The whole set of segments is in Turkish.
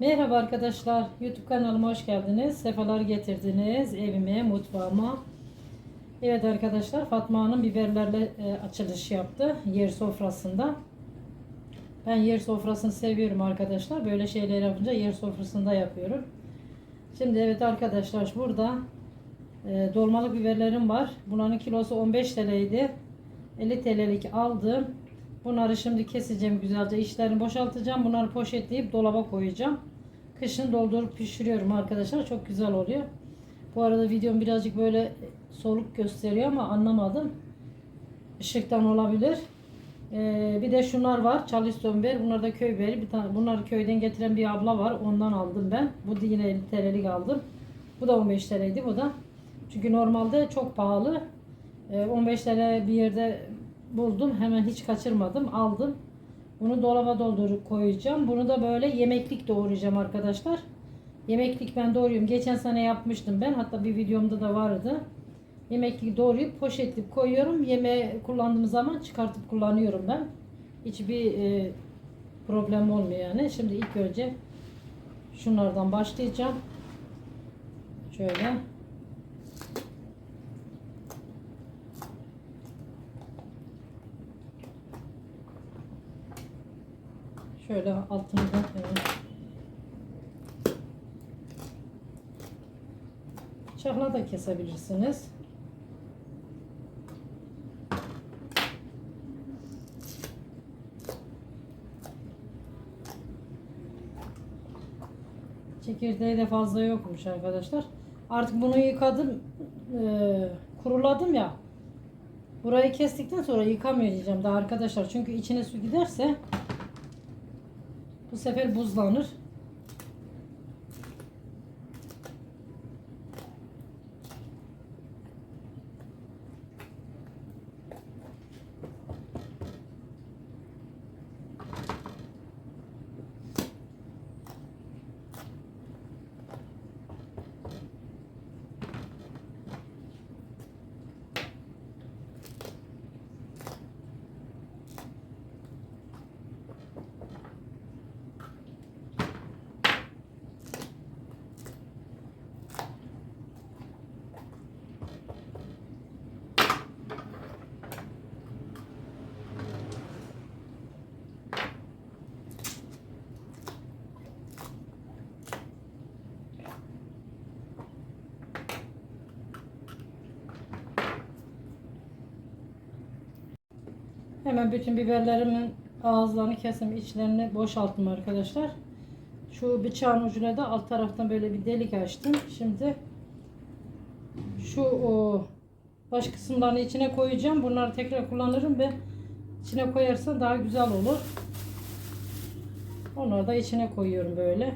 Merhaba arkadaşlar. YouTube kanalıma hoş geldiniz. Sefalar getirdiniz evime, mutfağıma. Evet arkadaşlar Fatma Hanım biberlerle e, açılış yaptı yer sofrasında. Ben yer sofrasını seviyorum arkadaşlar. Böyle şeyler yapınca yer sofrasında yapıyorum. Şimdi evet arkadaşlar burada e, dolmalık biberlerim var. Bunların kilosu 15 TL'ydi. 50 TL'lik aldım. Bunları şimdi keseceğim güzelce. İçlerini boşaltacağım. Bunları poşetleyip dolaba koyacağım. Kışın doldurup pişiriyorum arkadaşlar. Çok güzel oluyor. Bu arada videom birazcık böyle soluk gösteriyor ama anlamadım. Işıktan olabilir. Ee, bir de şunlar var. Charleston biber. Bunlar da köy biberi. Bir tane, bunları köyden getiren bir abla var. Ondan aldım ben. Bu da yine 50 TL'lik aldım. Bu da 15 TL'ydi bu da. Çünkü normalde çok pahalı. Ee, 15 TL bir yerde buldum. Hemen hiç kaçırmadım. Aldım. Bunu dolaba doldurup koyacağım. Bunu da böyle yemeklik doğrayacağım arkadaşlar. Yemeklik ben doğruyorum. Geçen sene yapmıştım ben. Hatta bir videomda da vardı. Yemeklik doğrayıp poşetleyip koyuyorum. Yemeğe kullandığım zaman çıkartıp kullanıyorum ben. Hiçbir e, problem olmuyor yani. Şimdi ilk önce şunlardan başlayacağım. Şöyle. Şöyle altını da bıçakla da kesebilirsiniz. Çekirdeği de fazla yokmuş arkadaşlar. Artık bunu yıkadım, eee, kuruladım ya. Burayı kestikten sonra yıkamayacağım daha arkadaşlar. Çünkü içine su giderse bu sefer buzlanır. Hemen bütün biberlerimin ağızlarını kesim, içlerini boşalttım arkadaşlar. Şu bıçağın ucuna da alt taraftan böyle bir delik açtım. Şimdi şu o baş kısımlarını içine koyacağım. Bunları tekrar kullanırım ve içine koyarsan daha güzel olur. Onları da içine koyuyorum böyle.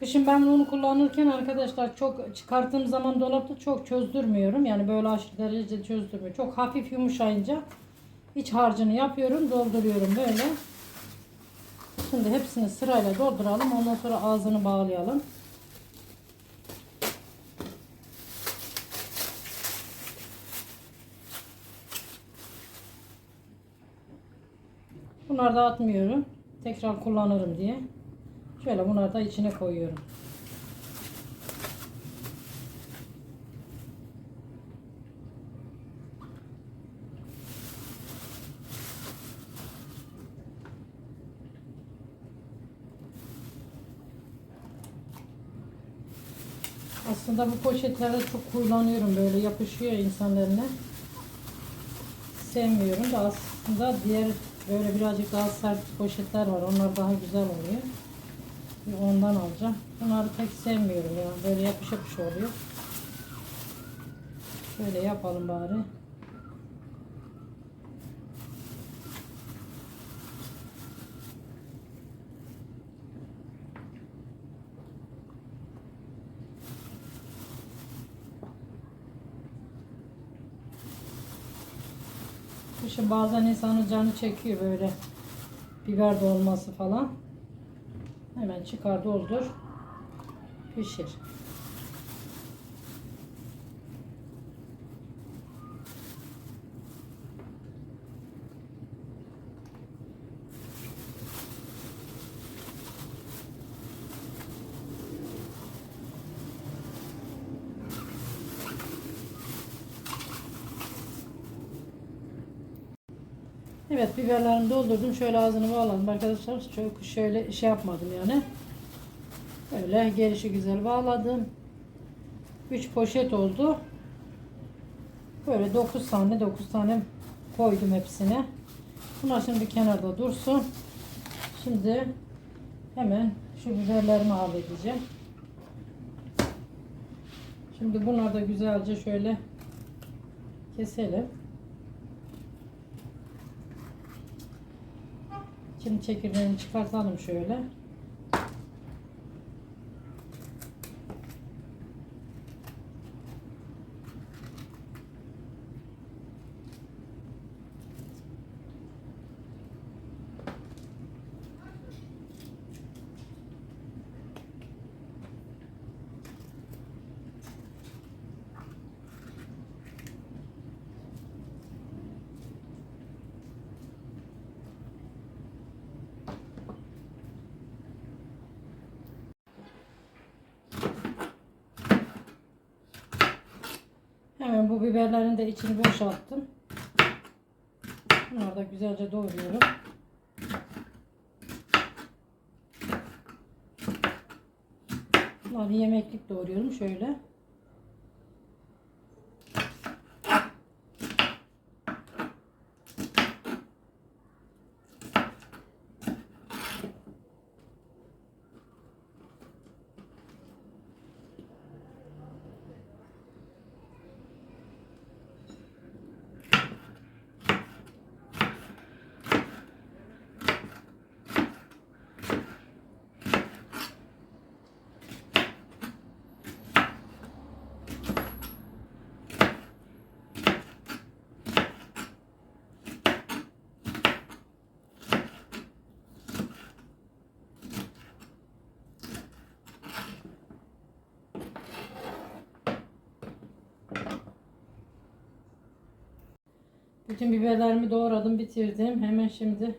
Kışın ben bunu kullanırken arkadaşlar çok çıkarttığım zaman dolapta çok çözdürmüyorum. Yani böyle aşırı derece çözdürmüyor. Çok hafif yumuşayınca iç harcını yapıyorum, dolduruyorum böyle. Şimdi hepsini sırayla dolduralım. Ondan sonra ağzını bağlayalım. Bunları da atmıyorum. Tekrar kullanırım diye. Şöyle bunları da içine koyuyorum. Aslında bu poşetlerde çok kullanıyorum böyle yapışıyor insanlarına. Sevmiyorum da aslında diğer böyle birazcık daha sert poşetler var. Onlar daha güzel oluyor. Ondan alacağım. Bunları pek sevmiyorum ya. Böyle yapış yapış oluyor. Şöyle yapalım bari. Kışın bazen insanın canı çekiyor böyle biber dolması falan. Hemen çıkar doldur. Pişir. Evet biberlerimi doldurdum. Şöyle ağzını bağladım arkadaşlar. Çok şöyle şey yapmadım yani. Öyle gelişi güzel bağladım. 3 poşet oldu. Böyle 9 tane 9 tane koydum hepsine. Bunlar şimdi kenarda dursun. Şimdi hemen şu biberlerimi halledeceğim. Şimdi bunları da güzelce şöyle keselim. Şimdi çekirdeğini çıkartalım şöyle. Hemen bu biberlerin de içini boşalttım. Bunları da güzelce doğruyorum. Bunları yemeklik doğruyorum şöyle. Bütün biberlerimi doğradım, bitirdim. Hemen şimdi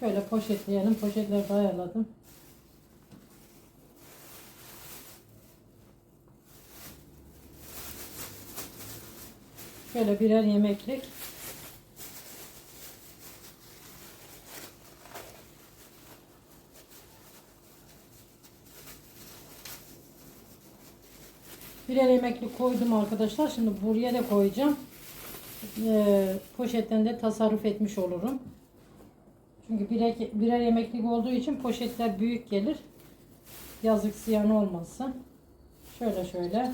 şöyle poşetleyelim. Poşetleri ayarladım. Şöyle birer yemeklik. Birer yemeklik koydum arkadaşlar. Şimdi buraya da koyacağım. Ee, poşetten de tasarruf etmiş olurum. Çünkü birer, birer yemeklik olduğu için poşetler büyük gelir. Yazık ziyan olmasın. Şöyle şöyle.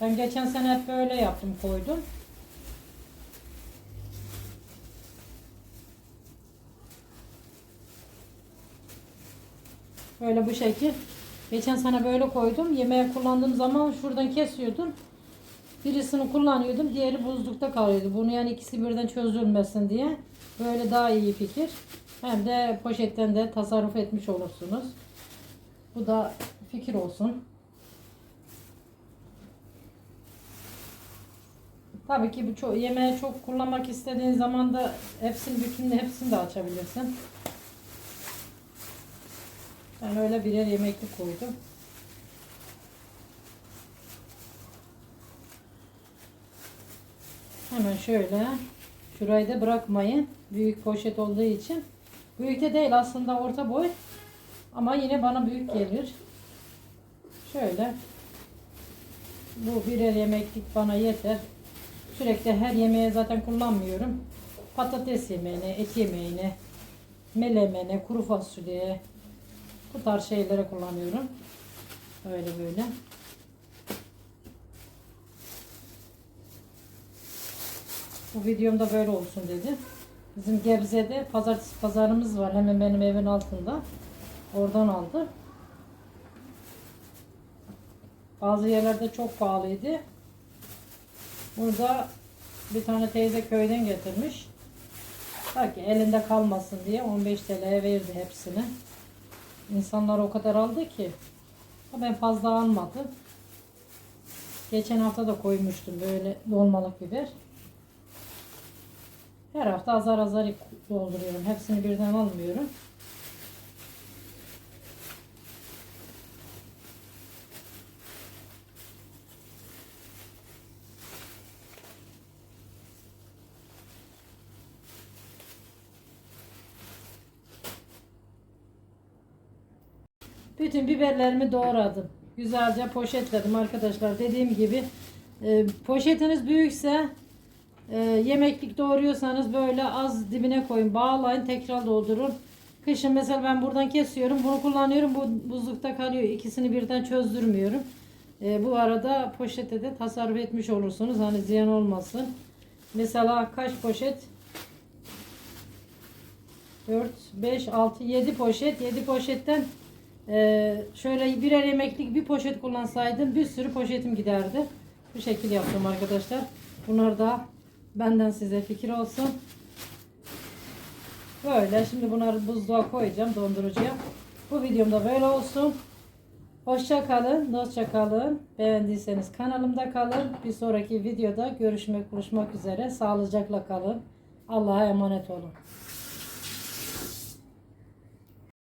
Ben geçen sene hep böyle yaptım koydum. Böyle bu şekil. Geçen sene böyle koydum. Yemeğe kullandığım zaman şuradan kesiyordum. Birisini kullanıyordum. Diğeri buzlukta kalıyordu. Bunu yani ikisi birden çözülmesin diye. Böyle daha iyi fikir. Hem de poşetten de tasarruf etmiş olursunuz. Bu da fikir olsun. Tabii ki bu çok, yemeği çok kullanmak istediğin zaman da hepsini bütününü hepsini de açabilirsin. Ben öyle birer yemeklik koydum. Hemen şöyle şurayı da bırakmayın. Büyük poşet olduğu için. Büyük de değil aslında orta boy. Ama yine bana büyük gelir. Şöyle. Bu birer yemeklik bana yeter. Sürekli her yemeğe zaten kullanmıyorum. Patates yemeğine, et yemeğine, melemene, kuru fasulye bu tarz şeylere kullanıyorum. Öyle böyle. Bu videomda böyle olsun dedi. Bizim Gebze'de pazartesi pazarımız var. Hemen benim evin altında. Oradan aldı. Bazı yerlerde çok pahalıydı. Bunu da bir tane teyze köyden getirmiş. Ta ki elinde kalmasın diye 15 TL'ye verdi hepsini. İnsanlar o kadar aldı ki. Ben fazla almadım. Geçen hafta da koymuştum böyle dolmalık biber. Her hafta azar azar dolduruyorum. Hepsini birden almıyorum. Bütün biberlerimi doğradım. Güzelce poşetledim arkadaşlar. Dediğim gibi e, poşetiniz büyükse e, yemeklik doğruyorsanız böyle az dibine koyun. Bağlayın tekrar doldurun. Kışın mesela ben buradan kesiyorum. Bunu kullanıyorum. Bu buzlukta kalıyor. İkisini birden çözdürmüyorum. E, bu arada poşete de tasarruf etmiş olursunuz. Hani ziyan olmasın. Mesela kaç poşet? 4, 5, 6, 7 poşet. 7 poşetten ee, şöyle birer yemeklik bir poşet kullansaydım bir sürü poşetim giderdi. Bu şekil yaptım arkadaşlar. Bunlar da benden size fikir olsun. Böyle şimdi bunları buzluğa koyacağım dondurucuya. Bu videomda böyle olsun. Hoşça kalın, dostça kalın. Beğendiyseniz kanalımda kalın. Bir sonraki videoda görüşmek buluşmak üzere. Sağlıcakla kalın. Allah'a emanet olun.